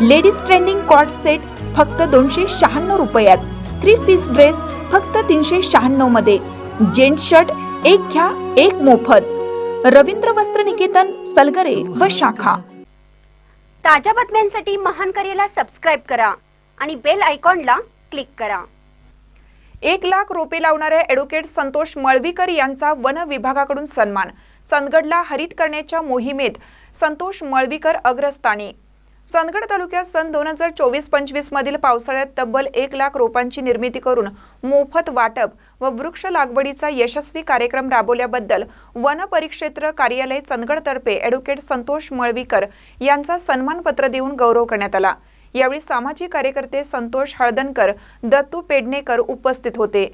Ladies trending cot set फक्त दोनशे शहाण्णव रुपयात. थ्री पीस ड्रेस फक्त तीनशे शहाण्णवमध्ये. जेंट शर्ट एक घ्या एक मोफत. रवींद्र वस्त्र निकेतन सलगरे व शाखा. ताज्या बातम्यांसाठी महान करेला सबस्क्राईब करा आणि बेल आयकॉनला क्लिक करा. एक लाख रोपे लावणाऱ्या ॲडव्होकेट संतोष मळवीकर यांचा वन विभागाकडून सन्मान. चंदगडला हरित करण्याच्या मोहिमेत संतोष मळवीकर अग्रस्थानी. चंदगड तालुक्यात सन दोन हजार चोवीस पंचवीस मधील पावसाळ्यात तब्बल एक लाख रोपांची निर्मिती करून मोफत वाटप व वृक्ष लागवडीचा यशस्वी कार्यक्रम राबवल्याबद्दल वन परिक्षेत्र कार्यालय चंदगडतर्फे ॲडव्होकेट संतोष मळवीकर यांचा सन्मानपत्र देऊन गौरव करण्यात आला. यावेळी सामाजिक कार्यकर्ते संतोष हळदणकर दत्तू पेडणेकर उपस्थित होते.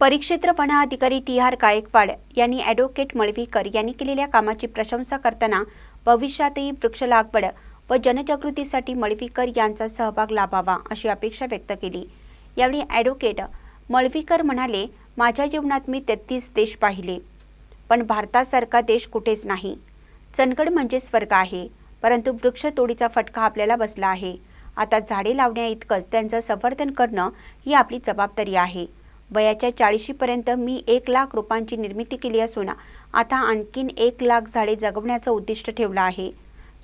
परिक्षेत्र वनाधिकारी टी आर गायकवाड यांनी ॲडव्होकेट मळवीकर यांनी केलेल्या कामाची प्रशंसा करताना भविष्यातही वृक्ष लागवड व जनजागृतीसाठी मळवीकर यांचा सहभाग लाभावा अशी अपेक्षा व्यक्त केली. यावेळी ॲडव्होकेट मळवीकर म्हणाले माझ्या जीवनात मी तेहतीस देश पाहिले पण भारतासारखा देश कुठेच नाही. चंदगड म्हणजे स्वर्ग आहे परंतु वृक्षतोडीचा फटका आपल्याला बसला आहे. आता झाडे लावण्याइतकंच त्यांचं संवर्धन करणं ही आपली जबाबदारी आहे. वयाच्या चाळीशीपर्यंत मी एक लाख रोपांची निर्मिती केली असून आता आणखीन एक लाख झाडे जगवण्याचं उद्दिष्ट ठेवलं आहे.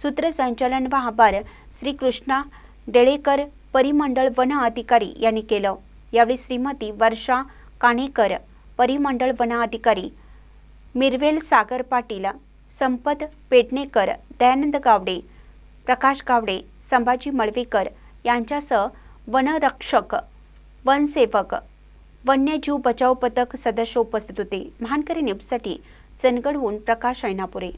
सूत्रसंचालन व आभार श्री कृष्णा डेळेकर परिमंडळ वन अधिकारी यांनी केलं. यावेळी श्रीमती वर्षा काणेकर परिमंडळ वन अधिकारी मिरवेल सागर पाटील संपत पेटणेकर दयानंद गावडे प्रकाश गावडे संभाजी मळवीकर यांच्यासह वनरक्षक वनसेवक वन्यजीव बचाव पथक सदस्य उपस्थित होते. महानकरी न्यूजसाठी चंदगडहून प्रकाश ऐनापुरे.